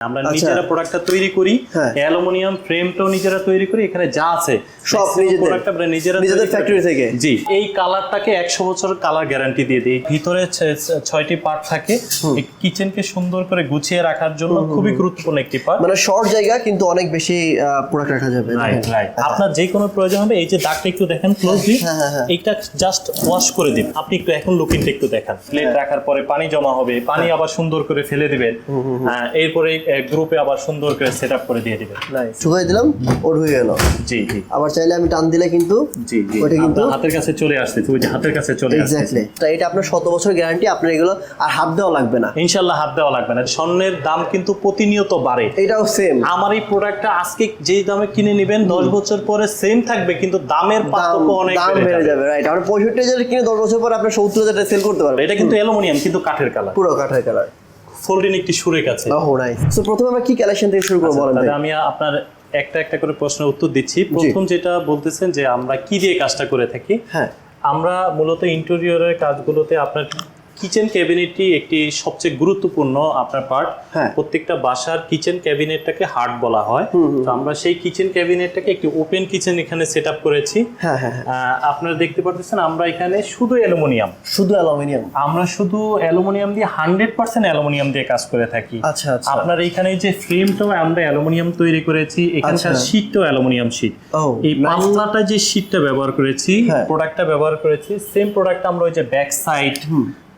আমরা আচ্ছা। নিজেরা প্রোডাক্টটা তৈরি করি হ্যাঁ। অ্যালুমিনিয়াম ফ্রেমটাও নিজেরা তৈরি করি এখানে যা আছে সব নিজেদের- product আমরা নিজেরা নিজেদের factory থেকে? জি এই কালারটাকে একশো বছর কালার গ্যারান্টি দিয়ে দিই। ভিতরে ছ- ছ- ছয়টি পার্ট থাকে। কিচেনকে সুন্দর করে গুছিয়ে রাখার জন্য খুবই গুরুত্বপূর্ণ একটি পার্ট মানে শর্ট জায়গা কিন্তু অনেক বেশি প্রোডাক্ট রাখা যাবে। রাইট রাইট আপনার যে কোনো প্রয়োজন হবে এই যে দাগটা একটু দেখেন ক্লোজলি হ্যাঁ, হ্যাঁ, হ্যাঁ। এইটা জাস্ট ওয়াশ করে দিন। আপনি একটু এখন লুকিংটা একটু দেখান। প্লেট রাখার পরে পানি জমা হবে পানি আবার সুন্দর করে ফেলে দিবেন। হ্যাঁ, এরপরে গ্রুপে আবার সুন্দর করে সেট আপ করে দিয়ে দিবেন শুকাই দিলাম ওর হয়ে গেল। জি জি। আবার চাইলে আমি টান দিলে কিন্তু জি জি। ওটা কিন্তু হাতের কাছে চলে আসছে ওই যে হাতের কাছে চলে আসছে এক্স্যাক্টলি এটা আপনার শত বছর গ্যারান্টি আপনার এগুলো আর হাত দেওয়া লাগবে না। ইনশাল্লাহ হাত দেওয়া লাগবে না। স্বর্ণের দাম কিন্তু প্রতিনিয়ত বাড়ে। এটাও সেম আমার এই প্রোডাক্টটা আজকে যেই দামে কিনে নেবেন দশ বছর পরে সেম থাকবে কিন্তু দামের পার্থক্য অনেক দাম বেড়ে যাবে। রাইট আপনি পঁয়ষট্টি হাজার কিনে দশ বছর পর আপনি সত্তর হাজার সেল করতে পারবেন। এটা কিন্তু অ্যালুমিনিয়াম কিন্তু কাঠের কালার পুরো কাঠের কালার ফোল্ডিং একটি সুরেক আছে। ওহ নাইস সো প্রথমে আমরা কি কালেকশন থেকে শুরু করব বলেন তাহলে আমি আপনার একটা একটা করে প্রশ্নের উত্তর দিচ্ছি। প্রথম যেটা বলতেছেন যে আমরা কি দিয়ে কাজটা করে থাকি হ্যাঁ। আমরা মূলত ইন্টেরিয়রের কাজগুলোতে আপনার কিচেন ক্যাবিনেটটি একটি সবচেয়ে গুরুত্বপূর্ণ আপনার পার্ট হ্যাঁ। প্রত্যেকটা বাসার কিচেন ক্যাবিনেটটাকে হার্ট বলা হয়। তো আমরা সেই কিচেন ক্যাবিনেটটাকে একটি ওপেন কিচেন এখানে সেট আপ করেছি। হ্যাঁ হ্যাঁ আপনারা দেখতে পাচ্ছেন আমরা এখানে শুধু অ্যালুমিনিয়াম। শুধু অ্যালুমিনিয়াম। আমরা শুধু অ্যালুমিনিয়াম দিয়ে হান্ড্রেড পার্সেন্ট অ্যালুমিনিয়াম দিয়ে কাজ করে থাকি। আচ্ছা আচ্ছা। আপনার এখানে যে ফ্রেমটাও আমরা অ্যালুমিনিয়াম তৈরি করেছি এখানকার আচ্ছা। শীটটাও অ্যালুমিনিয়াম শীট এই পাতলাটা যে শীটটা ব্যবহার করেছি। প্রোডাক্টটা ব্যবহার করেছি সেম প্রোডাক্ট আমরা ওই যে ব্যাক সাইড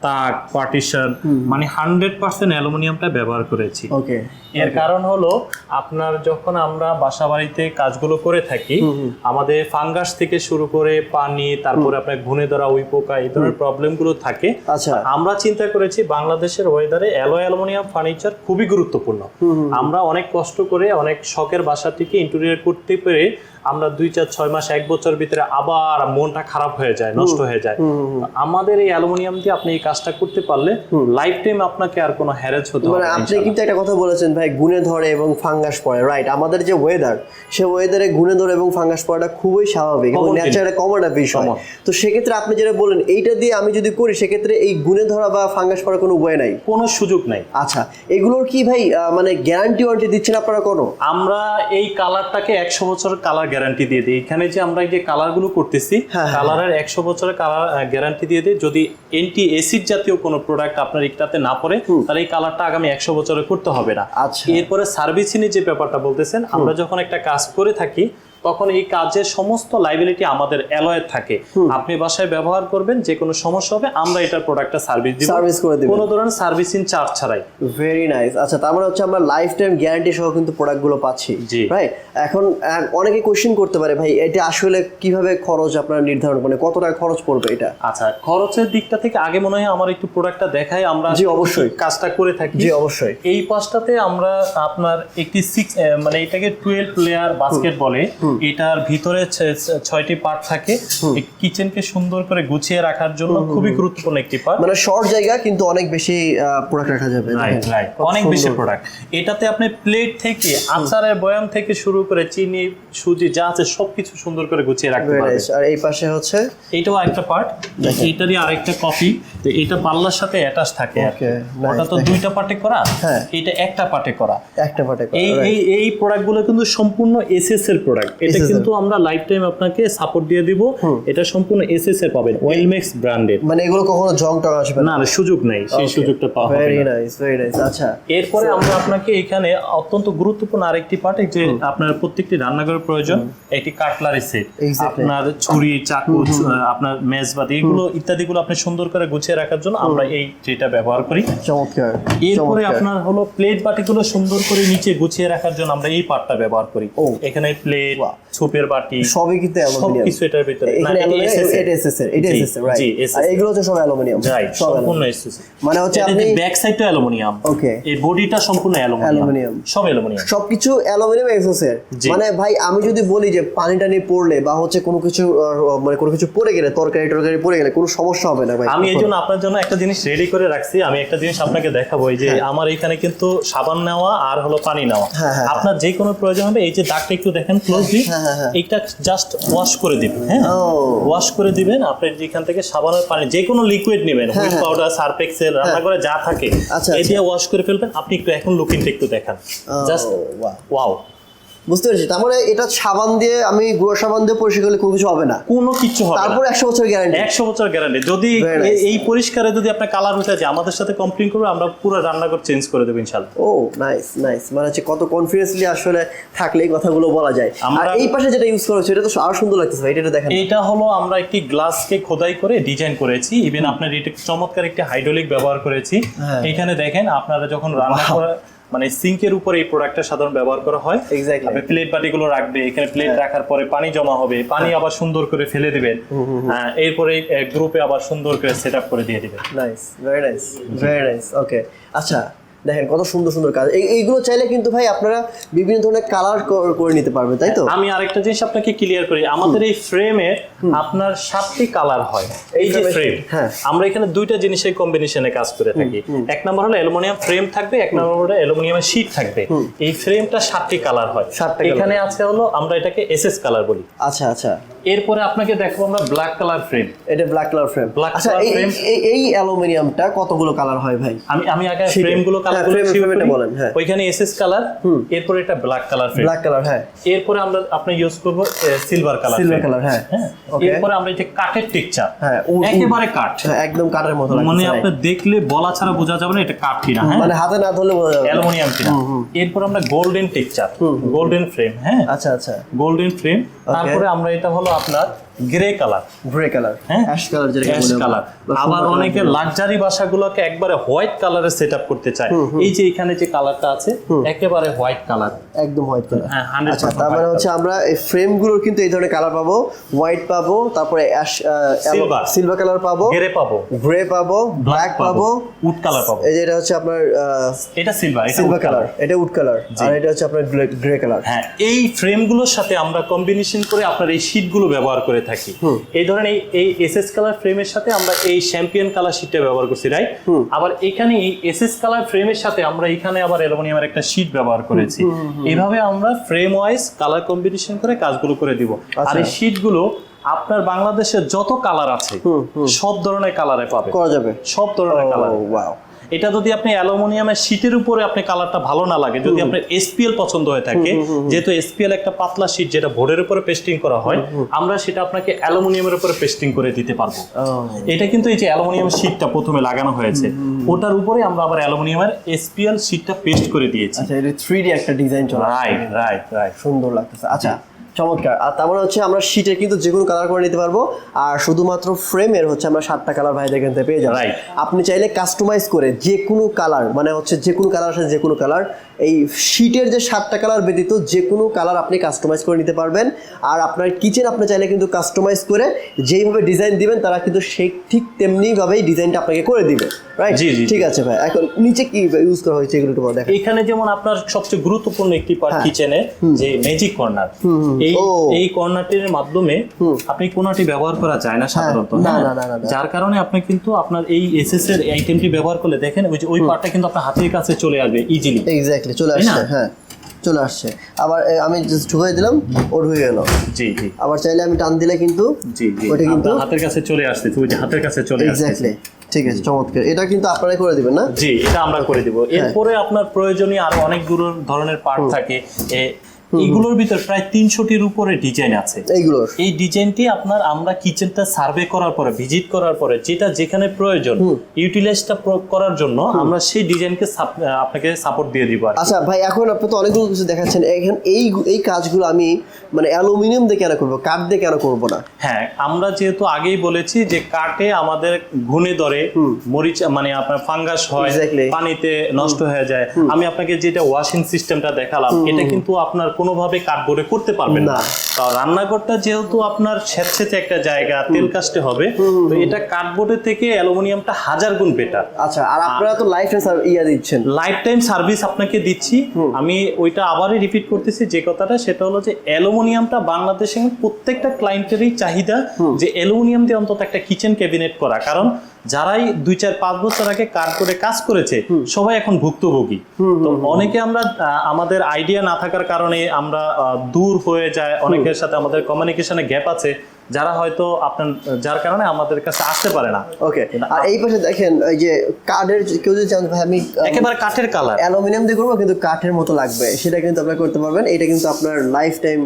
তাক পার্টিশন মানে হান্ড্রেড পার্সেন্ট অ্যালুমিনিয়ামটা ব্যবহার করেছি। ওকে। এর কারণ হলো আপনার যখন আমরা বাসা বাড়িতে কাজগুলো করে থাকি আমাদের ফাঙ্গাস থেকে শুরু করে পানি তারপরে আপনার ঘুনে ধরা উই পোকা এই ধরনের প্রবলেমগুলো থাকে। আচ্ছা। আমরা চিন্তা করেছি বাংলাদেশের ওয়েদারে অ্যালো অ্যালুমিনিয়াম ফার্নিচার খুবই গুরুত্বপূর্ণ। আমরা অনেক কষ্ট করে অনেক শখের বাসাটিকে ইন্টেরিয়র করতে পেরে আমরা দুই চার ছয় মাস এক বছর ভিতরে আবার মনটা খারাপ হয়ে যায় নষ্ট হয়ে যায়। আমাদের এই অ্যালুমিনিয়াম দিয়ে আপনি এই কাজটা করতে পারলে লাইফ টাইম আপনাকে আর কোনো হ্যারেজ হতে হবে মানে আপনি কিন্তু একটা কথা বলেছেন ভাই গুণে ধরে এবং ফাঙ্গাস পড়ে রাইট আমাদের যে ওয়েদার সে ওয়েদারে গুণে ধরে এবং ফাঙ্গাস পড়াটা খুবই স্বাভাবিক এবং ন্যাচারে কমন একটা বিষয়। তো সেক্ষেত্রে আপনি যেটা বলেন এইটা দিয়ে আমি যদি করি সেক্ষেত্রে এই গুণে ধরা বা ফাঙ্গাস পড়ার কোনো ওয়ে নাই? কোনো সুযোগ নাই। আচ্ছা এগুলোর কি ভাই মানে গ্যারান্টি ওয়ারেন্টি দিচ্ছেন আপনারা কোনো? আমরা এই কালারটাকে একশো বছর কালার গ্যারান্টি দিয়ে দিই। এখানে যে আমরা যে কালারগুলো করতেছি হ্যাঁ, হ্যাঁ। কালারের একশো বছরের কালার গ্যারান্টি দিয়ে দিই। যদি এন্টি এসিড জাতীয় কোনো প্রোডাক্ট আপনার একটাতে না পড়ে তাহলে এই কালারটা আগামী একশো বছরে করতে হবে না। আচ্ছা। এরপরে সার্ভিসিংয়ের যে ব্যাপারটা বলতেছেন আমরা যখন একটা কাজ করে থাকি তখন এই কাজের সমস্ত লাইবিলিটি আমাদের অ্যালয়ের থাকে। আপনি বাসায় ব্যবহার করবেন যে কোনো সমস্যা হবে আমরা এটার প্রোডাক্টটা সার্ভিস দিব। সার্ভিস করে দিবেন। কোনো ধরনের সার্ভিসিং চার্জ ছাড়াই। ভেরি নাইস আচ্ছা তার মানে হচ্ছে আমরা লাইফ টাইম গ্যারান্টি সহ কিন্তু প্রোডাক্টগুলো পাচ্ছি। রাইট এখন অনেকে কোশ্চেন করতে পারে ভাই এটা আসলে কীভাবে খরচ আপনারা নির্ধারণ? করেন কত টাকা খরচ পড়বে এটা? আচ্ছা খরচের দিকটা থেকে আগে মনে হয় আমার একটু প্রোডাক্টটা দেখাই আমরা জি, অবশ্যই। কাজটা করে থাকি। জি অবশ্যই। এই পাশটাতে আমরা আপনার একটি সিক্স মানে এটাকে টুয়েলভ প্লেয়ার বাস্কেট বলে। এটার ভিতরে ছয়টি পার্ট থাকে। কিচেনকে সুন্দর করে গুছিয়ে রাখার জন্য খুবই গুরুত্বপূর্ণ একটি পার্ট মানে শর্ট জায়গা কিন্তু অনেক বেশি প্রোডাক্ট রাখা যাবে। রাইট রাইট অনেক বেশি প্রোডাক্ট এটাতে আপনি প্লেট থেকে আচারের বয়াম থেকে শুরু করে চিনি সুজি যা আছে সবকিছু সুন্দর করে গুছিয়ে রাখতে পারবেন আর এই পাশে হচ্ছে? এটাও একটা পার্ট এইটারই আরেকটা কপি তো এটা পাল্লার সাথে অ্যাটাচ থাকে। ওটা তো দুইটা পার্টে করা? হ্যাঁ। এটা একটা পার্টে করা। একটা এই এই এই প্রোডাক্টগুলো কিন্তু সম্পূর্ণ এসএস এর প্রোডাক্ট এটা কিন্তু আমরা লাইফ টাইম আপনাকে সাপোর্ট দিয়ে দিব। এটা সম্পূর্ণ এসএস এর পাবেন ওয়েলমেক্স ব্র্যান্ডেড মানে এগুলো কখনো জং টং আসবে না? না সুযোগ নেই সেই সুযোগটা পাওয়া হবে ভেরি নাইস ভেরি নাইস আচ্ছা। এরপরে আমরা আপনাকে এখানে অত্যন্ত গুরুত্বপূর্ণ আরেকটি পার্ট যে আপনার প্রত্যেকটি রান্নাঘরের প্রয়োজন একটি কাটলারি সেট আপনার ছুরি চাকু আপনার মেজবাতি এগুলো ইত্যাদিগুলো আপনি সুন্দর করে গুছিয়ে রাখার জন্য আমরা এই যেটা ব্যবহার করি। চমৎকার এরপরে আপনার হলো প্লেট বাটিগুলো সুন্দর করে নিচে গুছিয়ে রাখার জন্য আমরা এই পার্টটা ব্যবহার করি। ও। এখানে প্লেট ছুপের বাটি সবই কিন্তু অ্যালুমিনিয়াম। সবকিছু এটার ভিতরে। এখানে এটা এটা এসএসএর রাইট আর এগুলো হচ্ছে সব অ্যালুমিনিয়াম। রাইট সম্পূর্ণ মানে হচ্ছে আপনি ব্যাক সাইডটা অ্যালুমিনিয়াম। ওকে এই বডিটা সম্পূর্ণ অ্যালুমিনিয়াম। সব অ্যালুমিনিয়াম। সবকিছু অ্যালুমিনিয়াম এসএসএর মানে ভাই আমি যদি বলি যে পানি টানি পড়লে বা হচ্ছে কোনো কিছু মানে কোনো কিছু পড়ে গেলে তরকারি টরকারি পড়ে গেলে কোনো সমস্যা হবে না ভাই। আমি এই জন্য আপনার জন্য একটা জিনিস রেডি করে রাখছি। আমি একটা জিনিস আপনাকে দেখাবো এই যে আমার এখানে কিন্তু সাবান নেওয়া আর হলো পানি নেওয়া। হ্যাঁ, হ্যাঁ, আপনার যে কোনো প্রয়োজন হবে এই যে দাগটা একটু দেখেন ক্লোজলি হ্যাঁ, হ্যাঁ, হ্যাঁ। এইটা জাস্ট ওয়াশ করে দিবেন হ্যাঁ? ওয়াশ করে দিবেন আপনি যেখান থেকে সাবানের পানি যে কোনো লিকুইড নেবেন হুইট। পাউডার সার্ফ এক্সেল রান্না করে যা থাকে আচ্ছা, এই আচ্ছা। দিয়ে ওয়াশ করে ফেলবেন। আপনি একটু এখন লুকিংটা একটু দেখান। জাস্ট ওয়াও বুঝতে পেরেছি। তার মানে এটা সাবান দিয়ে আমি গুঁড়ো সাবান দিয়ে পরিষ্কার করলে কোনো কিছু হবে না? কোনো কিছু হবে তারপর একশো বছর গ্যারান্টি একশো বছর গ্যারান্টি যদি এই পরিষ্কারে যদি আপনার কালার উঠে যায় আমাদের সাথে কমপ্লেন করবে আমরা পুরো রান্নাঘর চেঞ্জ করে দেবো ইনশাল্লাহ ও নাইস নাইস মানে হচ্ছে কত কনফিডেন্সলি আসলে থাকলে এই কথাগুলো বলা যায়। আর এই পাশে যেটা ইউজ করা হচ্ছে এটা তো আরও সুন্দর লাগতেছে ভাই এটা দেখেন। এটা হলো আমরা একটি গ্লাসকে খোদাই করে ডিজাইন করেছি। ইভেন আপনার এটা চমৎকার একটি হাইড্রোলিক ব্যবহার করেছি। হ্যাঁ। এখানে দেখেন আপনারা যখন রান্না করা মানে সিঙ্কের উপরে এই প্রোডাক্টটা সাধারণ ব্যবহার করা হয়। এক্স্যাক্টলি আপনি প্লেট বাটিগুলো রাখবে এখানে প্লেট রাখার পরে পানি জমা হবে পানি আবার সুন্দর করে ফেলে দিবেন। হ্যাঁ, এরপরে গ্রুপে আবার সুন্দর করে সেট করে দিয়ে দিবেন। Nice very nice very nice okay আচ্ছা দেখেন কত সুন্দর সুন্দর কাজ। এই- এইগুলো চাইলে কিন্তু ভাই আপনারা বিভিন্ন ধরনের কালার করে নিতে পারবেন তাই তো? আমি আরেকটা জিনিস আপনাকে ক্লিয়ার করি। আমাদের এই ফ্রেমে আপনার সাতটি কালার হয়। এই যে ফ্রেম হ্যাঁ। আমরা এখানে দুইটা জিনিসের কম্বিনেশনে কাজ করে থাকি। এক নম্বর হলো অ্যালুমিনিয়াম ফ্রেম থাকবে এক নম্বর হলো অ্যালুমিনিয়ামের শীট থাকবে। এই ফ্রেমটা সাতটি কালার হয়। এখানে আছে হলো আমরা এটাকে এসএস কালার বলি। আচ্ছা আচ্ছা। এরপরে আপনাকে দেখব আমরা ব্ল্যাক কালার ফ্রেম এটা ব্ল্যাক কালার ফ্রেম Black আচ্ছা এই- এই- অ্যালুমিনিয়ামটা কতগুলো কালার হয় ভাই? আমি আমি আগে ঠিক আছে। ফ্রেমগুলো কালার হ্যাঁ, এটা বলেন, হ্যাঁ। ওইখানে এসএস কালার এরপরে এটা black colour frame black colour হ্যাঁ। এরপরে আমরা আপনি ইউজ করব সিলভার কালার সিলভার কালার হ্যাঁ। হ্যাঁ। Okay. এরপরে আমরা এই যে কাঠের টেক্সচার হ্যাঁ, একেবারে কাঠ। হ্যাঁ, একদম কাঠের মতো মানে লাগতেছে আপনি দেখলে বলা ছাড়া বোঝা যাবে না এটা কাঠ কিনা হ্যাঁ। মানে হাতে না ধরলে বোঝা যাবে। অ্যালুমিনিয়াম কিনা। এরপর আমরা গোল্ডেন টেক্সচার গোল্ডেন ফ্রেম হ্যাঁ। আচ্ছা আচ্ছা। গোল্ডেন ফ্রেম তারপরে আমরা এটা হলো আপনার গ্রে কালার গ্রে কালার হ্যাঁ? অ্যাশ কালার যেটা অ্যাশ কালার আবার অনেকে লাক্সারি বাসাগুলোকে একবারে হোয়াইট কালারে সেট আপ করতে চায়। এই যে এখানে যে কালারটা আছে একেবারে হোয়াইট কালার একদম হোয়াইট কালার হ্যাঁ, আচ্ছা তার মানে হচ্ছে আমরা এই ফ্রেমগুলোর কিন্তু এই ধরনের কালার পাবো। হোয়াইট পাবো তারপরে অ্যাশ Silver. সিলভার কালার পাবো। গ্রে পাবো। গ্রে পাবো ব্ল্যাক পাবো। উড কালার পাবো। এই যে এটা হচ্ছে আপনার এটা সিলভার এটা সিলভার কালার এটা উড কালার আর এটা হচ্ছে আপনার গ্রে কালার হ্যাঁ এই ফ্রেমগুলোর সাথে আমরা কম্বিনেশন করে আপনার এই শীটগুলো ব্যবহার করে থাকি। এই ধরেন এই এই এসএস কালার ফ্রেমের সাথে আমরা এই চ্যাম্পিয়ন কালার শীটটা ব্যবহার করছি রাইট আবার এখানে এই এসএস কালার ফ্রেমের সাথে আমরা এখানে আবার অ্যালুমিনিয়ামের একটা শীট ব্যবহার করেছি। এইভাবে আমরা ফ্রেম ওয়াইজ কালার কম্বিনেশন করে কাজগুলো করে দিব। আর এই শীটগুলো আপনার বাংলাদেশের যত কালার আছে সব ধরনের কালারে পাবে করা যাবে। সব ধরনের কালার ওয়াও এটা যদি আপনি অ্যালুমিনিয়ামের শীটের উপরে আপনি কালারটা ভালো না লাগে যদি আপনার এসপিএল পছন্দ হয়ে থাকে যেহেতু এসপিএল একটা পাতলা শীট যেটা বোর্ডের উপরে পেস্টিং করা হয় আমরা সেটা আপনাকে অ্যালুমিনিয়ামের উপরে পেস্টিং করে দিতে পারব। এটা কিন্তু এই যে অ্যালুমিনিয়াম শীটটা প্রথমে লাগানো হয়েছে ওটার উপরে আমরা আবার অ্যালুমিনিয়ামের এসপিএল শীটটা পেস্ট করে দিয়েছি। আচ্ছা এটা থ্রি ডি একটা ডিজাইন চলে। রাইট রাইট রাইট সুন্দর লাগতেছে। আচ্ছা চমৎকার। আর তার মানে হচ্ছে আমরা শীটে কিন্তু যে কোনো কালার করে নিতে পারব। আর শুধুমাত্র ফ্রেমের হচ্ছে আমরা সাতটা কালার ভাইদের এখান থেকে পেয়ে যাব আপনি চাইলে কাস্টমাইজ করে যে কোনো কালার মানে হচ্ছে যে কোনো কালার আছে যে কোনো কালার এই শীটের যে সাতটা কালার ব্যতীত যে কোনো কালার আপনি কাস্টমাইজ করে নিতে পারবেন। আর আপনার কিচেন আপনি চাইলে কিন্তু কাস্টমাইজ করে যেইভাবে ডিজাইন দিবেন তারা কিন্তু সেই ঠিক তেমনিভাবেই ডিজাইনটা আপনাকে করে দিবে। রাইট জি, জি, ঠিক আছে ভাই। এখন নিচে কি ইউজ করা হয়েছে এগুলো একটু দেখেন। এখানে যেমন আপনার সবচেয়ে গুরুত্বপূর্ণ একটি পার্ট হ্যাঁ। কিচেনে যে ম্যাজিক কর্নার এই। এই কর্নারটির মাধ্যমে আপনি কোনাটি ব্যবহার করা যায় না সাধারণত হ্যাঁ? না, না, না, না। যার কারণে আপনি কিন্তু আপনার এই এসএস এর আইটেমটি ব্যবহার করলে দেখেন ওই যে ওই পার্টটা কিন্তু আপনার হাতের কাছে চলে আসবে ইজিলি এক্স্যাক্টলি চলে আসছে হ্যাঁ চলে আসছে। আবার আমি জাস্ট ঢুকিয়ে দিলাম ও ঢুকে গেল। জি জি। আবার চাইলে আমি টান দিলে কিন্তু জি জি। ওটা কিন্তু হাতের কাছে চলে আসছে তুমি যে হাতের কাছে চলে আসছে। এক্স্যাক্টলি ঠিক আছে চমৎকার। এটা কিন্তু আপনারাই করে দিবেন না? জি এটা আমরা করে দিব। হ্যাঁ। এরপরে আপনার প্রয়োজনীয় আরও অনেক ধরনের পার্ট থাকে। এগুলোর ভিতর প্রায় তিনশোটির উপরে ডিজাইন আছে। এইগুলোর। এই ডিজাইনটি আপনার আমরা কিচেনটা সার্ভে করার পরে ভিজিট করার পরে যেটা যেখানে প্রয়োজন ইউটিলাইজটা করার জন্য আমরা সেই ডিজাইনকে আপনাকে সাপোর্ট দিয়ে দিব আচ্ছা ভাই এখন আপনি তো অনেকগুলো কিছু দেখাচ্ছেন। এখন এই এই কাজগুলো আমি মানে অ্যালুমিনিয়াম দিয়ে কেন করব? কাঠ দিয়ে কেন করব না? হ্যাঁ আমরা যেহেতু আগেই বলেছি যে কাঠে আমাদের ঘুনে ধরে মরিচ মানে আপনার ফাঙ্গাস হয়. পানিতে নষ্ট হয়ে যায়। আমি আপনাকে যেটা ওয়াশিং সিস্টেমটা দেখালাম এটা কিন্তু আপনার কোনোভাবে কাঠবোর্ডে করতে পারবেন না। তো রান্নাঘরটা যেহেতু আপনার স্যাঁতস্যাঁতে একটা জায়গা তেল কাস্টে হবে তো এটা কাঠবোর্ডের থেকে অ্যালুমিনিয়ামটা হাজার গুণ বেটার আচ্ছা আর আপনারা তো লাইফ টাইম ইয়া দিচ্ছেন। লাইফ টাইম সার্ভিস আপনাকে দিচ্ছি। আমি ওইটা আবারই রিপিট করতেছি যে কথাটা সেটা হলো যে অ্যালুমিনিয়ামটা বাংলাদেশে প্রত্যেকটা ক্লায়েন্টেরই চাহিদা যে অ্যালুমিনিয়াম দিয়ে অন্তত একটা কিচেন ক্যাবিনেট করা। কারণ যারাই দুই চার পাঁচ বছর আগে কার্ড করে কাজ করেছে সবাই এখন ভুক্তভোগী। তো অনেকে আমরা আমাদের আইডিয়া না থাকার কারণে আমরা দূর হয়ে যায়। অনেকের সাথে আমাদের কমিউনিকেশনে গ্যাপ আছে। যারা হয়তো আপনার যার কারণে আমাদের কাছে আসতে পারে না। ওকে আর এই পাশে দেখেন এই যে কার্ডের কেউ যদি চান ভাই আমি একেবারে কাঠের কালার অ্যালুমিনিয়াম দিয়ে করব কিন্তু কাঠের মতো লাগবে। সেটা কিন্তু আপনারা করতে পারবেন। এটা কিন্তু আপনার লাইফ টাইম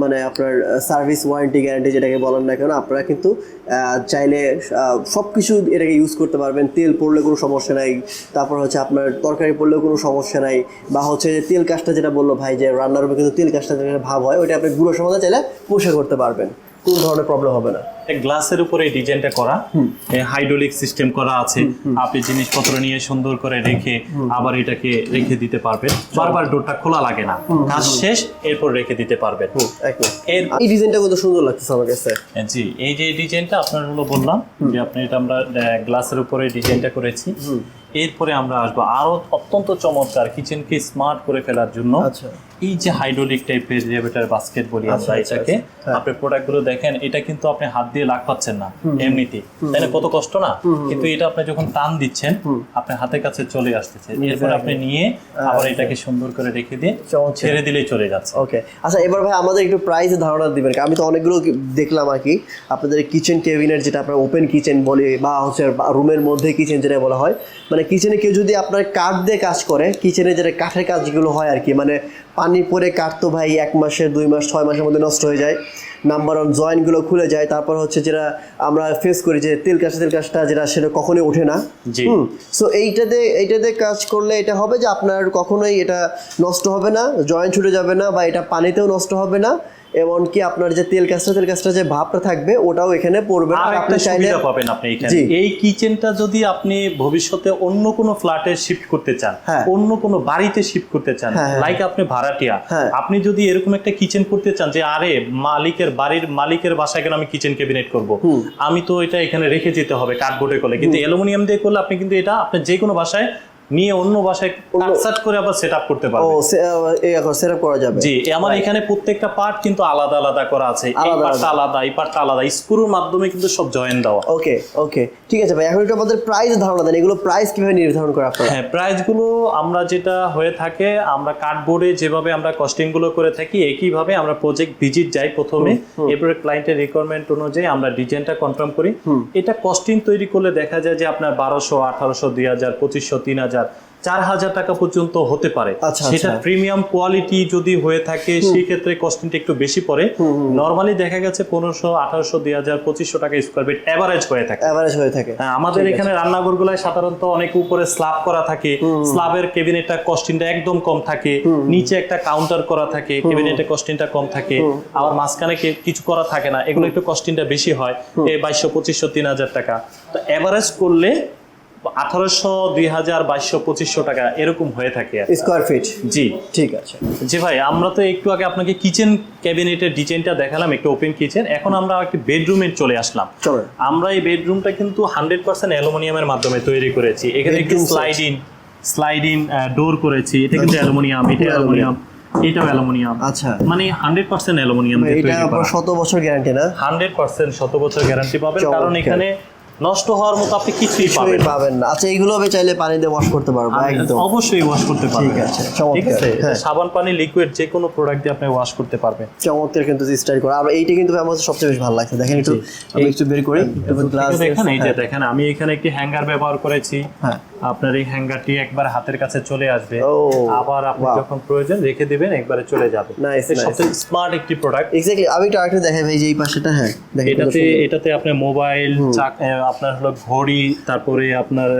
মানে আপনার সার্ভিস ওয়ারেন্টি গ্যারান্টি যেটাকে বলেন না কেন, আপনারা কিন্তু চাইলে সব কিছু এটাকে ইউজ করতে পারবেন। তেল পড়লে কোনো সমস্যা নাই, তারপর হচ্ছে আপনার তরকারি পড়লেও কোনো সমস্যা নাই, বা হচ্ছে যে তেল কাজটা যেটা বলল ভাই যে রান্নার উপরে কিন্তু তেল কাজটা যেটা ভাব হয়, ওইটা আপনি গুঁড়ো সমাধান চাইলে পোষা করতে পারবেন। কোনো ধরনের প্রবলেম হবে না। গ্লাসের উপরে এই ডিজাইনটা করা। হাইড্রোলিক সিস্টেম করা আছে। আপনি জিনিসপত্র নিয়ে সুন্দর করে রেখে আবার এটাকে রেখে দিতে পারবেন। বারবার ডোরটা খোলা লাগে না। কাজ শেষ এরপর রেখে দিতে পারবেন। এর এই ডিজাইনটা কত সুন্দর লাগতেছে আমার কাছে। জি এই যে ডিজাইনটা আপনার হলো বললাম যে আপনি এটা আমরা গ্লাসের উপরে ডিজাইনটা করেছি। এরপরে আমরা আসব আরও অত্যন্ত চমৎকার কিচেনকে স্মার্ট করে ফেলার জন্য। আচ্ছা। এই যে হাইড্রোলিক টাইপের রেভেটার বাস্কেট বলি আমরা আচ্ছা, আচ্ছা, এটাকে। হ্যাঁ। আপনি প্রোডাক্টগুলো দেখেন এটা কিন্তু আপনি হাত দিয়ে লাগ পাচ্ছেন না এমনিতে। তাই না কত কষ্ট না? কিন্তু এটা আপনি যখন টান দিচ্ছেন আপনার হাতের কাছে চলে আসতেছে। এরপর আপনি নিয়ে আবার এটাকে সুন্দর করে রেখে দিয়ে আচ্ছা। ছেড়ে দিলেই চলে যাচ্ছে। ওকে। আচ্ছা এবার ভাই আমাদের একটু প্রাইসের ধারণা দিবেন। আমি তো অনেকগুলো দেখলাম আর কি। আপনাদের কিচেন কেবিনের যেটা আপনার ওপেন কিচেন বলে বা হচ্ছে রুমের মধ্যে কিচেন যেটা বলা হয়। মানে কিচেনে কেউ যদি আপনার কাঠ দিয়ে কাজ করে কিচেনে যেটা কাঠের কাজগুলো হয় আর কি মানে পানি পরে কাটতো ভাই এক মাসের দুই মাস ছয় মাসের মধ্যে নষ্ট হয়ে যায়। নাম্বার ওয়ান জয়েন্টগুলো খুলে যায়। তারপর হচ্ছে যেটা আমরা ফেস করি যে তেল কাশা তেল কাশটা যেটা সেটা কখনোই ওঠে না। হুম? সো এইটাতে এইটাতে কাজ করলে এটা হবে যে আপনার কখনোই এটা নষ্ট হবে না জয়েন্ট ছুটে যাবে না বা এটা পানিতেও নষ্ট হবে না। এমনকি আপনার যে তেল কাজটা তেল কাজটা যে ভাবটা থাকবে ওটাও এখানে পড়বে। আর আপনি চাইলে পাবেন আপনি এখানে। এই কিচেনটা যদি আপনি ভবিষ্যতে অন্য কোনো ফ্ল্যাটে শিফট করতে চান হ্যাঁ। অন্য কোনো বাড়িতে শিফট করতে চান হ্যাঁ, হ্যাঁ। লাইক আপনি ভাড়াটিয়া হ্যাঁ। আপনি যদি এরকম একটা কিচেন করতে চান যে আরে মালিকের বাড়ির মালিকের বাসায় কেন আমি কিচেন ক্যাবিনেট করব? আমি তো এটা এখানে রেখে যেতে হবে কাঠবোর্ডে করলে কিন্তু অ্যালুমিনিয়াম দিয়ে করলে আপনি কিন্তু এটা আপনি যে কোনো বাসায় নিয়ে অন্য বাসায় কাটসাট করে আবার সেট আপ করতে ও পারবেন সেট আপ করা যাবে। জি আমার এখানে প্রত্যেকটা পার্ট কিন্তু আলাদা আলাদা করা আছে। এই পার্টটা আলাদা। এই পার্টটা আলাদা। স্ক্রুর মাধ্যমে কিন্তু সব জয়েন দেওয়া। ওকে ওকে ঠিক আছে ভাই। এখন একটু আমাদের প্রাইস ধারণা দেন। এগুলো প্রাইস কীভাবে নির্ধারণ করে আপনারা হ্যাঁ প্রাইসগুলো আমরা যেটা হয়ে থাকে আমরা কার্ডবোর্ডে যেভাবে আমরা কস্টিংগুলো করে থাকি একইভাবে আমরা প্রজেক্ট ভিজিট যাই প্রথমে। এরপরে ক্লায়েন্টের রিকোয়ারমেন্ট অনুযায়ী আমরা ডিজাইনটা কনফার্ম করি। এটা কস্টিং তৈরি করলে দেখা যায় যে আপনার বারোশো আঠারোশো দুই হাজার পঁচিশশো তিন হাজার চার হাজার টাকা পর্যন্ত হতে পারে। আচ্ছা, সেটা আচ্ছা। প্রিমিয়াম কোয়ালিটি যদি হয়ে থাকে সেই ক্ষেত্রে কস্টিংটা একটু বেশি পড়ে। নর্মালি দেখা গেছে পনেরোশো আঠারোশো দুই হাজার পঁচিশশো টাকা স্কোয়ার ফিট এভারেজ হয়ে থাকে। অ্যাভারেজ হয়ে থাকে। হ্যাঁ, আমাদের এখানে রান্নাঘরগুলোয় সাধারণত অনেক উপরে স্ল্যাব করা থাকে। স্ল্যাবের কেবিনেটটা কস্টিংটা একদম কম থাকে। নিচে একটা কাউন্টার করা থাকে কেবিনেটের কস্টিংটা কম থাকে। আবার মাঝখানে কিছু করা থাকে না। এগুলো একটু কস্টিংটা বেশি হয়। এই বাইশশো পঁচিশশো তিন হাজার টাকা। তো এভারেজ করলে আঠারোশো দুই হাজার বাইশশো পঁচিশশো টাকা এরকম হয়ে থাকে স্কোয়ার ফিট জি। ঠিক আছে। জি ভাই আমরা তো একটু আগে আপনাকে কিচেন ক্যাবিনেটের ডিজাইনটা দেখালাম একটু ওপেন কিচেন এখন আমরা একটি বেডরুমে চলে আসলাম। আমরা এই বেডরুমটা কিন্তু হান্ড্রেড পার্সেন্ট অ্যালুমিনিয়ামের মাধ্যমে তৈরি করেছি। এখানে একটু Bedroom set. Sliding sliding door করেছি। এটা কিন্তু অ্যালুমিনিয়াম এটা অ্যালুমিনিয়াম। এটাও অ্যালুমিনিয়াম। আচ্ছা। মানে হান্ড্রেড পার্সেন্ট অ্যালুমিনিয়াম এটা শত বছর গ্যারান্টি না? হান্ড্রেড পার্সেন্ট শত বছর গ্যারান্টি পাবেন। কারণ এখানে নষ্ট হওয়ার মতো আপনি কিছুই পাবেন না। পাবেন না। আচ্ছা এগুলো আমি চাইলে পানি দিয়ে ওয়াশ করতে পারব একদম। অবশ্যই ওয়াশ করতে পারবেন। ঠিক আছে। ঠিক আছে হ্যাঁ। সাবান পানি লিকুইড যে কোনো প্রোডাক্ট দিয়ে আপনি ওয়াশ করতে পারবেন। চমৎকার কিন্তু স্টাইল করা। আর এইটা কিন্তু আমার সবচেয়ে বেশি ভালো লাগছে। দেখেন একটু আমি একটু বের করি। গ্লাস দেখেন এই যে দেখেন আমি এখানে একটি হ্যাঙ্গার ব্যবহার করেছি। হ্যাঁ। আপনার এই হ্যাঙ্গারটি একবার হাতের কাছে চলে আসবে। আবার আপনি যখন প্রয়োজন রেখে দিবেন একবারে চলে যাবে. সবচেয়ে স্মার্ট একটি প্রোডাক্ট এক্স্যাক্টলি আমি একটু আরেকটা দেখাই ভাই যে এই পাশেটা হ্যাঁ দেখেন এটাতে এটাতে আপনার মোবাইল আপনার হলো ঘড়ি তারপরে আপনার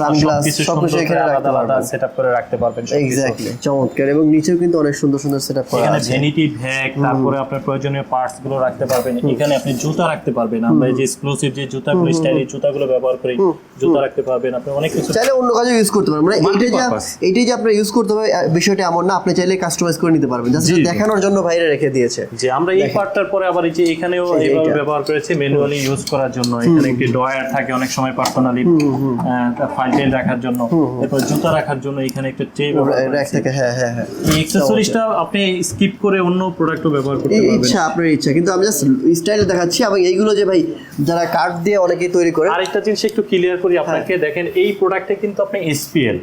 sunglass, সবকিছু এখানে আলাদা আলাদা পারবেন। সেটআপ করে রাখতে পারবেন এক্স্যাক্টলি চমৎকার। এবং নিচেও কিন্তু অনেক সুন্দর সুন্দর সেটআপ করা এখানে ভ্যানিটি ভ্যাগ তারপরে আপনার প্রয়োজনীয় পার্টসগুলো রাখতে পারবেন। এখানে আপনি জুতা রাখতে পারবেন। আমরা যে এক্সক্লুসিভ যে জুতাগুলো স্টাইলিশ জুতাগুলো ব্যবহার করি জুতা রাখতে পারবেন। আপনি অনেক কিছু চাইলে অন্য কাজে ইউজ করতে পারবেন। মানে এইটা যে। এইটাই যে আপনার ইউজ করতে হবে বিষয়টা এমন না আপনি চাইলে কাস্টমাইজ করে নিতে পারবেন। জাস্ট। দেখানোর জন্য বাইরে রেখে দিয়েছে। যে আমরা এই পার্টটার পরে আবার এই যে এখানেও এইভাবে ব্যবহার করেছি ম্যানুয়ালি ইউজ করার জন্য। এখানে একটি ডয়ার থাকে অনেক সময় পার্সোনালি ফাইল টাইল রাখার জন্য। এরপর জুতা রাখার জন্য এখানে একটা ট্রে র্যাক থাকে হ্যাঁ হ্যাঁ হ্যাঁ। এই অ্যাক্সেসরিজটা আপনি স্কিপ করে অন্য প্রোডাক্টও ব্যবহার করতে পারবেন। ইচ্ছা আপনার ইচ্ছা। কিন্তু আমি জাস্ট স্টাইল দেখাচ্ছি এবং এইগুলো যে ভাই যারা কাঠ দিয়ে অনেকেই তৈরি করে আরেকটা জিনিস একটু ক্লিয়ার করি আপনাকে। দেখেন এই প্রোডাক্টে কিন্তু আপনি এসপিএল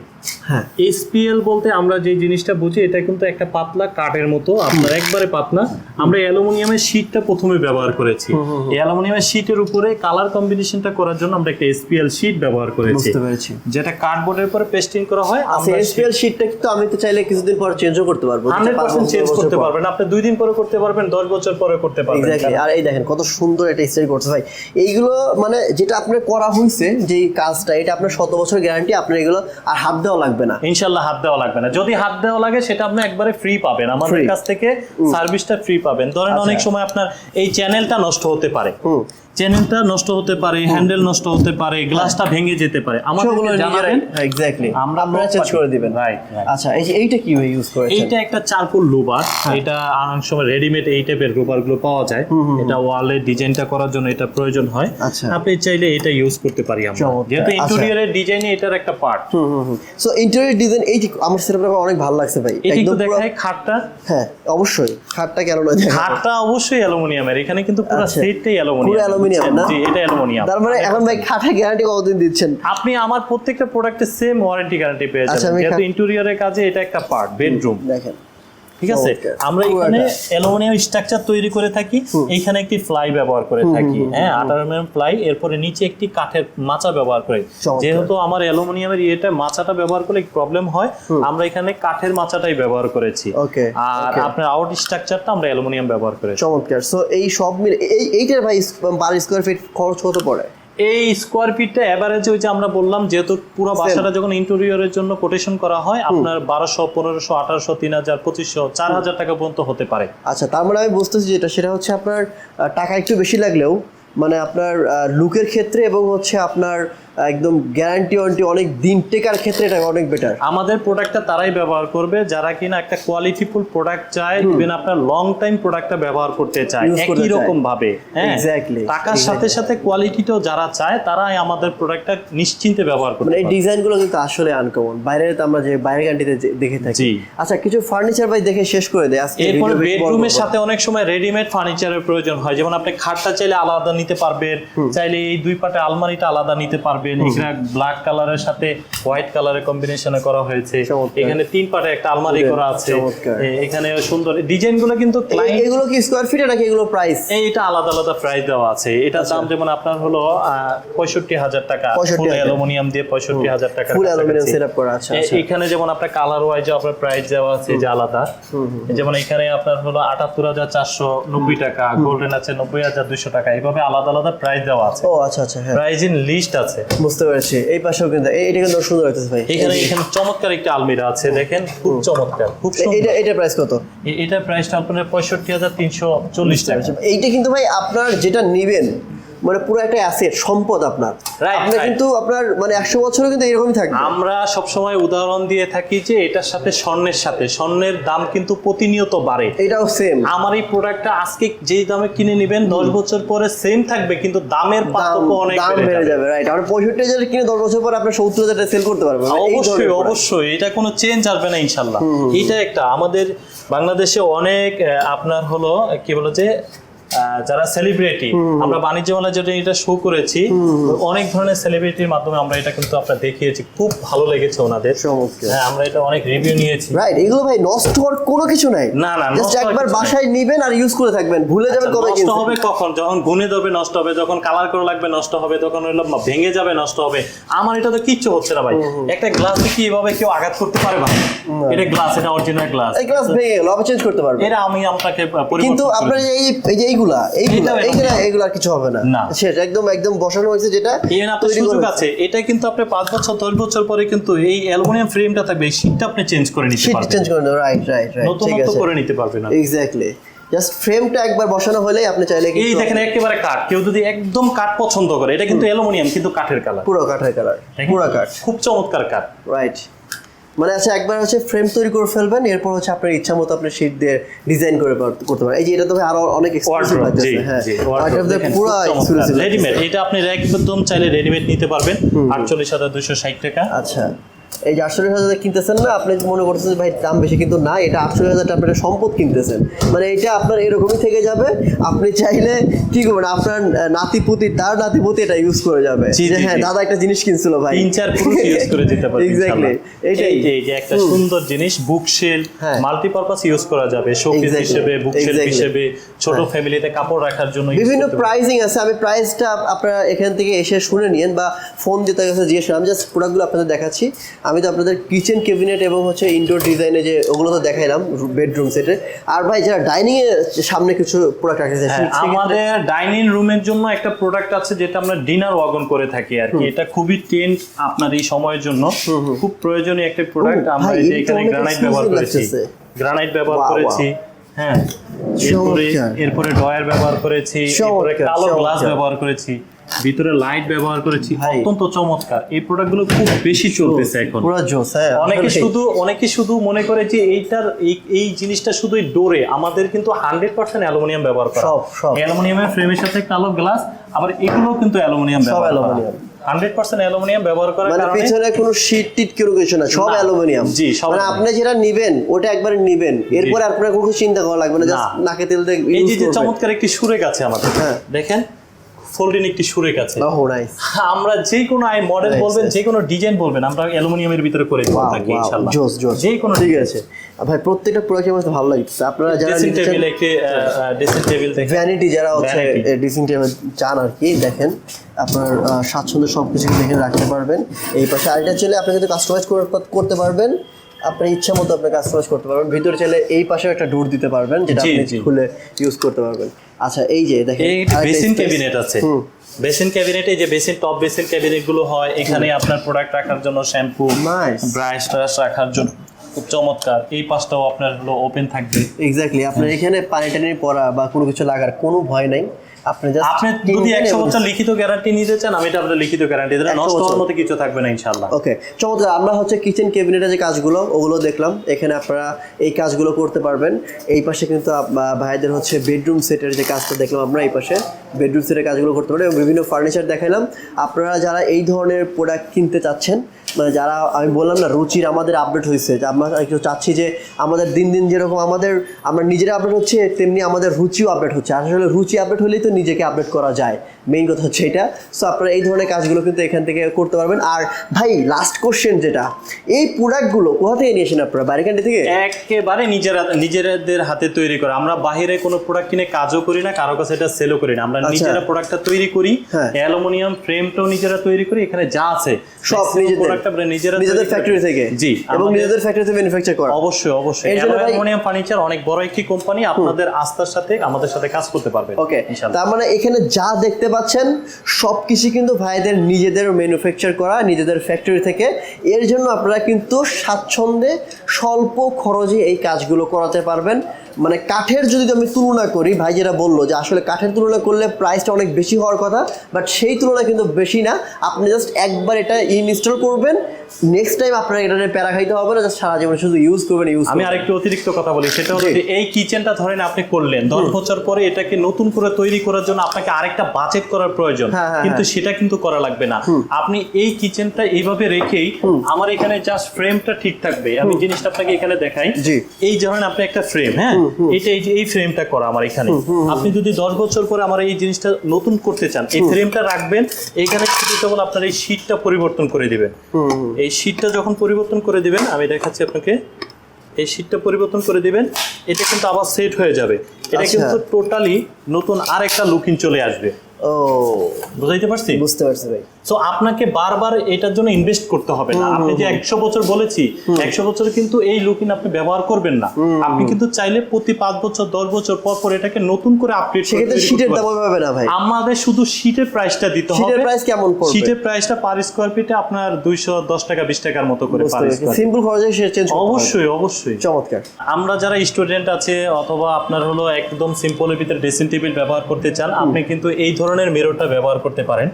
হ্যাঁ। এসপিএল বলতে আমরা যে জিনিসটা বুঝি এটা কিন্তু একটা পাতলা কাঠের মতো আপনার একবারে পাতলা। আমরা অ্যালুমিনিয়ামের শীটটা প্রথমে ব্যবহার করেছি। এই অ্যালুমিনিয়ামের শীটের উপরে কালার কম্বিনেশনটা করার জন্য আমরা একটা এসপিএল শীট ব্যবহার করেছি। বুঝতে পেরেছি। যেটা কার্ডবোর্ডের উপরে পেস্টিং করা হয় আচ্ছা এসপিএল শিটটা কিন্তু আমি তো চাইলে কিছুদিন পর চেঞ্জও করতে পারব। হান্ড্রেড পার্সেন্ট চেঞ্জ করতে পারবেন। আপনি দুই দিন পরে করতে পারবেন দশ বছর পরে করতে পারবেন। এক্স্যাক্টলি আর এই দেখেন কত সুন্দর এটা স্টাইল করছে ভাই। এইগুলো মানে যেটা আপনার করা হয়েছে যে কাজটা এটা আপনার শত বছর গ্যারান্টি আপনার এগুলো আর হাত দেওয়া লাগবে না। ইনশাল্লাহ হাত দেওয়া লাগবে না। যদি হাত দেওয়া লাগে সেটা আপনি একবারে ফ্রি পাবেন। আমাদের কাছ থেকে সার্ভিসটা ফ্রি পাবেন। ধরেন আচ্ছা। অনেক সময় আপনার এই চ্যানেলটা নষ্ট হতে পারে। চ্যানেলটা নষ্ট হতে পারে হ্যান্ডেল নষ্ট হতে পারে গ্লাসটা ভেঙে যেতে পারে। সবগুলো আমাদের জানাবেন। এক্স্যাক্টলি আমরা আপনারা চেঞ্জ করে দিবেন। রাইট আচ্ছা এই যে এইটা কি ইউজ করেছেন? এইটা একটা চারকোল লোবার হ্যাঁ। এটা অনেক সময় রেডিমেড এই টাইপের লোবারগুলো পাওয়া যায়। এটা ওয়ালে ডিজাইনটা করার জন্য এটা প্রয়োজন হয়। আচ্ছা। আপনি চাইলে এটা ইউজ করতে পারি আমরা। যেহেতু আচ্ছা। ইন্টেরিয়রের ডিজাইনে এটার একটা পার্ট হুম হুম হুম। সো ইন্টেরিয়র ডিজাইন এই আমার সেটআপটা অনেক ভালো লাগছে ভাই। একদম দেখায় খাটটা। হ্যাঁ অবশ্যই। খাটটা কেন না খাটটা অবশ্যই অ্যালুমিনিয়ামের। এখানে কিন্তু পুরো আচ্ছা। সেটটাই অ্যালুমিনিয়াম। পুরো অ্যালুমিনিয়াম না? জি এটা অ্যালুমিনিয়াম। তার মানে এখন ভাই গ্যারান্টি কতদিন দিচ্ছেন? আপনি আমার প্রত্যেকটা প্রোডাক্টে সেম ওয়ারেন্টি গ্যারান্টি পেয়ে আচ্ছা, যাবেন। যেহেতু ইন্টেরিয়রের কাজে এটা একটা পার্ট বেডরুম দেখেন। ঠিক আছে? আমরা এখানে অ্যালুমিনিয়াম স্ট্রাকচার তৈরি করে থাকি এইখানে একটি ফ্লাই ব্যবহার করে থাকি হ্যাঁ? অ্যালুমিনিয়াম ফ্লাই এরপরে নিচে একটি কাঠের মাচা ব্যবহার করে। যেহেতু আমার অ্যালুমিনিয়ামের ইয়েটা মাচাটা ব্যবহার করলে প্রবলেম হয় আমরা এখানে কাঠের মাচাটাই ব্যবহার করেছি। আর আপনার আউট স্ট্রাকচারটা আমরা অ্যালুমিনিয়াম ব্যবহার করেছি। চমৎকার। সো এই সব মিলে এই এইটার ভাই পার স্কোয়ার ফিট খরচ কত পড়ে? এই স্কোয়ার ফিটটা এভারেজ ওই যে আমরা বললাম যেহেতু পুরো বাসাটা যখন ইন্টেরিয়রের জন্য কোটেশন করা হয় আপনার বারোশো পনেরোশো আঠারোশো তিন হাজার পঁচিশশো চার হাজার টাকা পর্যন্ত হতে পারে। আচ্ছা তার মানে আমি বুঝতেছি যেটা সেটা হচ্ছে আপনার টাকা একটু বেশি লাগলেও মানে আপনার লুকের ক্ষেত্রে এবং হচ্ছে আপনার একদম গ্যারান্টি ওয়ারেন্টি অনেক দিন টেকার ক্ষেত্রে এটা অনেক বেটার আমাদের প্রোডাক্টটা তারাই ব্যবহার করবে যারা কিনা একটা কোয়ালিটিফুল প্রোডাক্ট চায় ইভেন আপনার লং টাইম প্রোডাক্টটা ব্যবহার করতে চায় একই রকম ভাবে হ্যাঁ? টাকার সাথে সাথে কোয়ালিটিটাও যারা চায় তারাই আমাদের প্রোডাক্টটা নিশ্চিন্তে ব্যবহার করতে মানে এই ডিজাইনগুলো কিন্তু আসলে আনকমন বাইরে তো আমরা যে বাইরের গানটিতে দেখে থাকি। আচ্ছা কিছু ফার্নিচার ভাই দেখে শেষ করে দেয় আজকে এরপরে বেডরুমের সাথে অনেক সময় রেডিমেড ফার্নিচারের প্রয়োজন হয়। যেমন আপনি খাটটা চাইলে আলাদা নিতে পারবেন চাইলে এই দুই পাটে আলমারিটা আলাদা নিতে পারবেন। এখানে ব্ল্যাক কালারের সাথে হোয়াইট কালারের কম্বিনেশনে করা হয়েছে। এখানে তিন পাটে একটা আলমারি করা আছে। এখানে সুন্দর। ডিজাইনগুলো কিন্তু এগুলো কি স্কোয়ার ফিটে নাকি এগুলো প্রাইস এইটা আলাদা আলাদা প্রাইস দেওয়া আছে। এটার দাম যেমন আপনার হলো পঁয়ষট্টি হাজার টাকা। ফুল অ্যালুমিনিয়াম দিয়ে পঁয়ষট্টি হাজার টাকা ফুল অ্যালুমিনিয়াম সেটআপ করা আছে আচ্ছা। এখানে যেমন আপনার কালার ওয়াইজ আপনার প্রাইস দেওয়া আছে যে আলাদা। যেমন এখানে আপনার হলো আটাত্তর হাজার চারশো নব্বই টাকা গোল্ডেন আছে নব্বই হাজার দুইশো টাকা। এইভাবে আলাদা আলাদা প্রাইস দেওয়া আছে। ও আচ্ছা আচ্ছা প্রাইস ইন লিস্ট আছে। বুঝতে পারছি। এই পাশেও কিন্তু এটা কিন্তু সুন্দর হইতেছে ভাই। এখানে এখানে চমৎকার একটা আলমিরা আছে দেখেন? খুব চমৎকার খুব এটা এটা প্রাইস কত? এটা প্রাইসটা আপনার পঁয়ষট্টি হাজার তিনশো চল্লিশ টাকা। এইটা কিন্তু ভাই আপনার যেটা নেবেন মানে পুরো একটা অ্যাসেট সম্পদ আপনার। আপনি কিন্তু আপনার মানে একশো বছরও কিন্তু এরকমই থাকবে। আমরা সবসময় উদাহরণ দিয়ে থাকি যে এটার সাথে স্বর্ণের সাথে। স্বর্ণের দাম কিন্তু প্রতিনিয়ত বাড়ে। এটাও সেম আমার এই প্রোডাক্টটা আজকে যেই দামে কিনে নেবেন দশ বছর পরে সেম থাকবে কিন্তু দামের দাম পার্থক্য অনেক দাম বেড়ে যাবে। রাইট আপনি পঁয়ষট্টি হাজার কিনে দশ বছর পর আপনার সত্তর হাজার সেল করতে পারবেন মানে অবশ্যই অবশ্যই। এটা কোনো চেঞ্জ আসবে না ইনশাল্লাহ এটা একটা। আমাদের বাংলাদেশে অনেক আপনার হলো কি বলো যে যারা সেলিব্রিটি আমরা বাণিজ্য মেলা যেটা এটা শো করেছি। অনেক ধরনের সেলিব্রিটির মাধ্যমে আমরা এটা কিন্তু আপনার দেখিয়েছি। খুব ভালো লেগেছে ওনাদের। হ্যাঁ আমরা এটা অনেক রিভিউ নিয়েছি। রাইট এগুলো ভাই নষ্ট হওয়ার কোনো কিছু নাই। না, না, জাস্ট একবার বাসায় নিবেন আর ইউজ করে থাকবেন। ভুলে যাবেন কবে নষ্ট হবে কখন? যখন গুনে দেবে নষ্ট হবে। যখন কালার করা লাগবে নষ্ট হবে। তখন হলো ভেঙে যাবে নষ্ট হবে। আমার এটা তো কিচ্ছু হচ্ছে না ভাই। একটা গ্লাসে কি এভাবে কেউ আঘাত করতে পারে ভাই? এটা গ্লাস এটা অরিজিনাল গ্লাস এই গ্লাস ভেঙে গেল আবার চেঞ্জ করতে পারবে। এটা আমি আপনাকে পরিবর্তন কিন্তু আপনার এই এই এইগুলা এইগুলা এইগুলা এইগুলা কিছু হবে না। না। একদম একদম বসানো হয়েছে যেটা ইভেন আপনার সুযোগ আছে এটা কিন্তু আপনি পাঁচ বছর দশ বছর পরে কিন্তু এই অ্যালুমিনিয়াম ফ্রেমটা থাকবে এই শীটটা আপনি চেঞ্জ করে নিতে পারবেন। চেঞ্জ করে রাইট রাইট রাইট নতুন ঠিক নতুন করে নিতে পারবেন। এক্স্যাক্টলি জাস্ট ফ্রেমটা একবার বসানো হলেই আপনি চাইলে এই দেখেন একেবারে কাঠ। কেউ যদি একদম কাঠ পছন্দ করে এটা কিন্তু অ্যালুমিনিয়াম কিন্তু কাঠের কালার। পুরো কাঠের কালার পুরো কাঠ। খুব চমৎকার কাঠ। রাইট মানে আচ্ছা একবার হচ্ছে ফ্রেম তৈরি করে ফেলবেন এরপর হচ্ছে আপনার ইচ্ছা মতো আপনি শীট দিয়ে ডিজাইন করে করতে পারেন। এই যে এটা তো আরও অনেক এক্সপেন্সিভ লাগতেছে হ্যাঁ। পুরো রেডিমেড এটা আপনি একদম চাইলে রেডিমেড নিতে পারবেন। আটচল্লিশ হাজার দুশো ষাট টাকা। আচ্ছা। এই যে আটচল্লিশ হাজার কিনতেছেন না আপনি মনে করতেছেন ভাই দাম বেশি কিন্তু না এটা আটচল্লিশ হাজার টাকা আপনার সম্পদ কিনতেছেন। মানে এটা আপনার এরকমই থেকে যাবে আপনি চাইলে কি করবেন আপনার নাতিপুতি তার নাতিপুতি এটা ইউজ করে যাবে। যে হ্যাঁ দাদা একটা জিনিস কিনছিল ভাই। তিন চার পুরুষ ইউজ করে দিতে পারবেন এক্স্যাক্টলি। এইটাই। যে একটা সুন্দর জিনিস বুক শেল হ্যাঁ। মাল্টিপারপাস ইউজ করা যাবে শোকেস হিসেবে বুক শেল হিসেবে ছোট ফ্যামিলিতে কাপড় রাখার জন্য বিভিন্ন প্রাইজিং আছে আমি প্রাইসটা আপনারা এখান থেকে এসে শুনে নিন বা ফোন দিয়ে তার কাছে জিজ্ঞেস। আমি জাস্ট প্রোডাক্টগুলো আপনাদের দেখাচ্ছি। আমি তো আপনাদের কিচেন ক্যাবিনেট এবং হচ্ছে ইনডোর ডিজাইনে যে ওগুলো তো দেখাইলাম বেডরুম সেটে আর ভাই যারা ডাইনিং এর সামনে কিছু প্রোডাক্ট আছে হ্যাঁ, আমাদের ডাইনিং রুমের জন্য একটা প্রোডাক্ট আছে যেটা আমরা ডিনার ওয়াগন করে থাকি আর কি। এটা খুবই টেন্ট আপনার এই সময়ের জন্য। খুব প্রয়োজনীয় একটা প্রোডাক্ট আমরা এই যে এখানে গ্রানাইট ব্যবহার করেছি। গ্রানাইট ব্যবহার Wow, wow. করেছি হ্যাঁ। এরপরে। এরপরে ডয়ার ব্যবহার করেছি এরপরে কালো গ্লাস ব্যবহার করেছি। ভিতরে লাইট ব্যবহার করেছি। অত্যন্ত চমৎকার। এই প্রোডাক্টগুলো খুব বেশি চলতেছে এখন। পুরো জোস হ্যাঁ। অনেকে শুধু অনেকে শুধু মনে করে যে এইটার এই জিনিসটা শুধু ডোরে। আমাদের কিন্তু হান্ড্রেড পার্সেন্ট অ্যালুমিনিয়াম ব্যবহার করা। সব, সব। অ্যালুমিনিয়ামের ফ্রেমের সাথে কালো গ্লাস আবার এগুলোও কিন্তু অ্যালুমিনিয়াম ব্যবহার অ্যালুমিনিয়াম। হান্ড্রেড পার্সেন্ট অ্যালুমিনিয়াম ব্যবহার করার মানে কারণে পিছনে কোনো শীট টিট কোনো কিছু না সব অ্যালুমিনিয়াম। জি, সব মানে আপনি যেটা নিবেন ওটা একবার নিবেন। এরপরে আপনার কোনো চিন্তা করা লাগবে না জাস্ট নাকে তেল দিয়ে এই যে চমৎকার একটি সুরেক আছে আমাদের। হ্যাঁ। দেখেন ফোল্ডিং একটি সুরেক আছে আমরা যে কোনো আই মডেল বলবেন. যে কোনো ডিজাইন বলবেন আমরা অ্যালুমিনিয়ামের ভিতরে করে দেবো থাকি ইনশাআল্লাহ জোস জোস। যে কোনো ঠিক আছে। ভাই প্রত্যেকটা প্রোডাক্ট আমার ভালো লাগছে আপনারা যারা ড্রেসিং টেবিল একটি ড্রেসিং টেবিল দেখেন। ভ্যানিটি যারা হচ্ছে। ড্রেসিং টেবিল চান আর কি দেখেন। আপনার স্বাচ্ছন্দ্য সব কিছু দেখে রাখতে পারবেন। এই পাশে আরেকটা চাইলে আপনি কিন্তু কাস্টমাইজ করতে পারবেন। আপনার ইচ্ছা মতো আপনি কাস্টমাইজ করতে পারবেন। ভিতরে চাইলে এই পাশে একটা ডোর দিতে পারবেন যেটা আপনি খুলে ইউজ করতে পারবেন। আচ্ছা এই যে দেখেন এই বেসিন ক্যাবিনেট আছে। বেসিন ক্যাবিনেটে যে বেসিন টপ বেসিন ক্যাবিনেটগুলো হয় এখানে আপনার প্রোডাক্ট রাখার জন্য শ্যাম্পু. ব্রাশ ট্রাশ রাখার জন্য। খুব চমৎকার। এই পাশটাও আপনার হলো ওপেন থাকবে। এক্স্যাক্টলি আপনার এখানে পানি টানি পড়া বা কোনো কিছু লাগার কোনো ভয় নাই। আপনি আপনি যদি কিনবেন একশো এবং- বছর লিখিত গ্যারান্টি নিতে চান আমি এটা আপনার লিখিত গ্যারান্টি দিলাম 100 নষ্ট হওয়ার মতো কিছু থাকবে না ইনশাল্লাহ ওকে চমৎকার। আমরা হচ্ছে কিচেন ক্যাবিনেটের যে কাজগুলো ওগুলো দেখলাম। এখানে আপনারা এই কাজগুলো করতে পারবেন। এই পাশে কিন্তু ভাইদের হচ্ছে বেডরুম সেটের যে কাজটা দেখলাম আমরা এই পাশে বেডরুম সেটের কাজগুলো করতে পারেন এবং বিভিন্ন ফার্নিচার দেখাইলাম। আপনারা যারা এই ধরনের প্রোডাক্ট কিনতে চাচ্ছেন মানে যারা আমি বললাম না রুচির আমাদের আপডেট হয়েছে যে আমরা একটু চাচ্ছি যে আমাদের দিন দিন যেরকম আমাদের আমরা নিজেরা আপডেট হচ্ছে তেমনি আমাদের রুচিও আপডেট হচ্ছে। আসলে রুচি আপডেট হলেই তো নিজেকে আপডেট করা যায়। মেইন কথা হচ্ছে এটা। সো আপনারা এই ধরনের কাজগুলো কিন্তু এখান থেকে করতে পারবেন। আর ভাই লাস্ট কোশ্চেন যেটা এই প্রোডাক্টগুলো কোথা থেকে নিয়েছেন আপনারা? বাইরে কান্ট্রি থেকে? একেবারে নিজেরা নিজেদের হাতে তৈরি করা। আমরা বাইরে কোনো প্রোডাক্ট কিনে কাজও করি না কারও কাছে এটা সেলও করি না। আমরা আচ্ছা। নিজেরা প্রোডাক্টটা তৈরি করি। হ্যাঁ। অ্যালুমিনিয়াম ফ্রেমটাও নিজেরা তৈরি করি। এখানে যা আছে সব নিজেদের। প্রোডাক্ট আমরা নিজেরা নিজেদের ফ্যাক্টরি থেকে? জি এবং নিজেদের ফ্যাক্টরি থেকে ম্যানুফ্যাকচার করা। অবশ্যই অবশ্যই। অ্যালুমিনিয়াম ফার্নিচার অনেক বড় একটি কোম্পানি আপনাদের আস্থার সাথে আমাদের সাথে কাজ করতে পারবেন। ওকে ইনশাআল্লাহ তার মানে এখানে যা দেখতে পাচ্ছেন সব কিছু কিন্তু ভাইদের নিজেদের ম্যানুফ্যাকচার করা, নিজেদের ফ্যাক্টরি থেকে। এর জন্য আপনারা কিন্তু স্বাচ্ছন্দ্যে স্বল্প খরচে এই কাজগুলো করাতে পারবেন। মানে কাঠের যদি আমি তুলনা করি ভাই যেটা বলল যে আসলে কাঠের তুলনা করলে প্রাইসটা অনেক বেশি হওয়ার কথা বাট সেই তুলনা কিন্তু বেশি না। আপনি জাস্ট একবার এটা ইনস্টল করবেন নেক্সট টাইম আপনার এটা প্যারা খাইতে হবে না জাস্ট সারা জীবন শুধু ইউজ করবেন ইউজ আমি আরেকটু অতিরিক্ত কথা বলি সেটা। যে এই কিচেনটা ধরেন আপনি করলেন দশ বছর পরে এটাকে নতুন করে তৈরি করার জন্য আপনাকে আরেকটা বাজেট করার প্রয়োজন হ্যাঁ, হ্যাঁ, কিন্তু সেটা কিন্তু করা লাগবে না। আপনি এই কিচেনটা এইভাবে রেখেই আমার এখানে জাস্ট ফ্রেমটা ঠিক থাকবে। আমি জিনিসটা আপনাকে এখানে দেখাই। এই ধরেন আপনি একটা ফ্রেম হ্যাঁ? এটা এই যে এই ফ্রেমটা করা আমার এখানে। আপনি যদি দশ বছর পরে আমার এই জিনিসটা নতুন করতে চান এই ফ্রেমটা রাখবেন এইখানে শুধু কেবল আপনার এই শীটটা পরিবর্তন করে দিবেন। এই শীটটা যখন পরিবর্তন করে দিবেন আমি দেখাচ্ছি আপনাকে এই শীটটা পরিবর্তন করে দিবেন এটা কিন্তু আবার সেট হয়ে যাবে। এটা আচ্ছা। কিন্তু টোটালি নতুন আরেকটা লুকিং চলে আসবে। ও। বুঝাইতে পারছি? বুঝতে পারছি ভাই। সো আপনাকে বারবার এটার জন্য ইনভেস্ট করতে হবে না। আপনি যে একশো বছর বলেছি একশো বছর কিন্তু এই লুকিন আপনি ব্যবহার করবেন না। আপনি কিন্তু চাইলে প্রতি পাঁচ বছর দশ বছর পর পর এটাকে নতুন করে আপডেট সেক্ষেত্রে শীটের দাম পাবে না ভাই। আমাদের শুধু শীটের প্রাইসটা দিতে হবে। শীটের প্রাইস কেমন পড়বে? শীটের প্রাইসটা পার স্কোয়ার ফিটে আপনার দুইশো দশ টাকা বিশ টাকার মতো করে পার স্কোয়ার সিম্পল খরচে সে চেঞ্জ অবশ্যই অবশ্যই। চমৎকার। আমরা যারা স্টুডেন্ট আছে অথবা আপনার হলো একদম সিম্পলের ভিতরে ড্রেসিং টেবিল ব্যবহার করতে চান আপনি কিন্তু এই ধরনের মিররটা ব্যবহার করতে পারেন।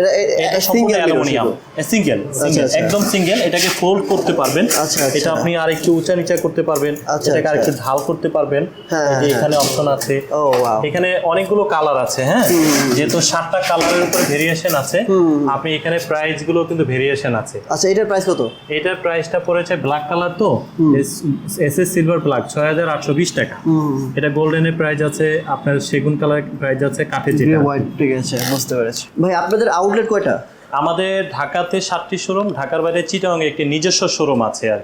এটা- অ্যালুমিনিয়াম সিঙ্গেল সিঙ্গেল আচ্ছা। একদম সিঙ্গেল এটাকে ফোল্ড করতে পারবেন। আচ্ছা, আচ্ছা। এটা আপনি আর একটু উঁচা নিচা করতে পারবেন। আচ্ছা, এটাকে আচ্ছা। আরেকটু ঢাল করতে পারবেন। হ্যাঁ, হ্যাঁ, এখানে অপশন আছে। এখানে অনেকগুলো কালার আছে হ্যাঁ? যেহেতু সাতটা কালারের উপরে ভেরিয়েশন আছে আপনি এখানে প্রাইসগুলো কিন্তু ভেরিয়েশন আছে। আচ্ছা এটার প্রাইস কত? এটার প্রাইসটা পড়েছে ব্ল্যাক কালার তো। এস এস সিলভার ব্ল্যাক ছয় হাজার আটশো বিশ টাকা। এটা গোল্ডেনের প্রাইস আছে আপনার সেগুন কালার প্রাইস আছে কাঠের যেটা। হোয়াইট ঠিক আছে বুঝতে পেরেছি। ভাই আপনাদের আউটলেট কয়টা? আমাদের ঢাকাতে সাতটি শোরুম ঢাকার বাইরে চিটাং একটি নিজস্ব শোরুম আছে আর।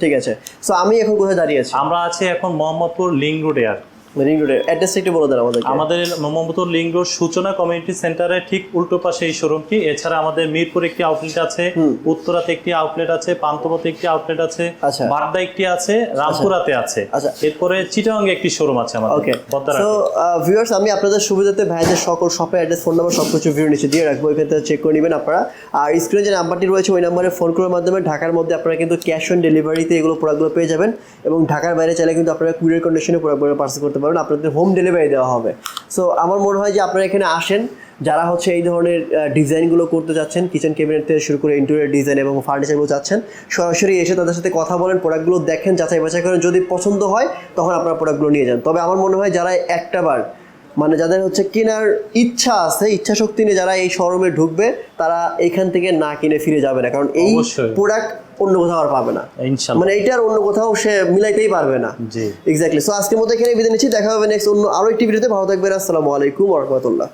ঠিক আছে। তো আমি এখন কোথায় দাঁড়িয়ে আছি? আমরা আছি এখন মোহাম্মদপুর লিং রোডে আর রিং রোডের অ্যাড্রেসটা একটু বলে দেন আমাদের আমাদের Mohammadpur link road Suchona community সেন্টারের ঠিক উল্টো পাশে এই শোরুমটি। এছাড়া আমাদের মিরপুর একটি আউটলেট আছে উত্তরাতে একটি আউটলেট আছে পান্তপথে একটি আউটলেট আছে আচ্ছা। বাড্ডা একটি আছে রামপুরাতে আছে। আচ্ছা। এরপরে চিটাং একটি শোরুম আছে আমাদের ওকে। সো ভিউয়ার্স আমি আপনাদের সুবিধাতে ভাইদের সকল শপের অ্যাড্রেস ফোন নাম্বার সব কিছু ভিডিও নিচে দিয়ে রাখব। এখান থেকে চেক করে নেবেন আপনারা। আর স্ক্রিনে যে নাম্বারটি রয়েছে ওই নাম্বারে ফোন করার মাধ্যমে ঢাকার মধ্যে আপনারা কিন্তু ক্যাশ অন ডেলিভারিতে এগুলো প্রোডাক্টগুলো পেয়ে যাবেন। এবং ঢাকার বাইরে চাইলে কিন্তু আপনারা কুরিয়ার কন্ডিশনে প্রোডাক্টগুলো পার্সেল করতে পারবেন আপনাদের হোম ডেলিভারি দেওয়া হবে। সো আমার মনে হয় যে আপনারা এখানে আসেন, যারা হচ্ছে এই ধরনের ডিজাইনগুলো করতে যাচ্ছেন কিচেন ক্যাবিনেট থেকে শুরু করে ইন্টেরিয়ার ডিজাইন এবং ফার্নিচারগুলো চাচ্ছেন, সরাসরি এসে তাদের সাথে কথা বলেন প্রোডাক্টগুলো দেখেন, যাচাই বাছাই করেন। যদি পছন্দ হয়, তখন আপনারা প্রোডাক্টগুলো নিয়ে যান। তবে আমার মনে হয় যারা একটা বার মানে যাদের হচ্ছে কেনার ইচ্ছা আছে ইচ্ছা শক্তি নিয়ে যারা এই শোরুমে ঢুকবে তারা এখান থেকে না কিনে ফিরে যাবে না। কারণ এই প্রোডাক্ট অন্য কোথাও আর পাবে না। মানে এইটা আর অন্য কোথাও সে মিলাইতেই পারবে না। জি। এক্স্যাক্টলি সো আজকের মতো এখানে বিদায় নিচ্ছি। দেখা হবে নেক্সট অন্য আরও একটি ভিডিওতে ভালো থাকবেন। আসসালামু আলাইকুম রাহমাতুল্লাহ।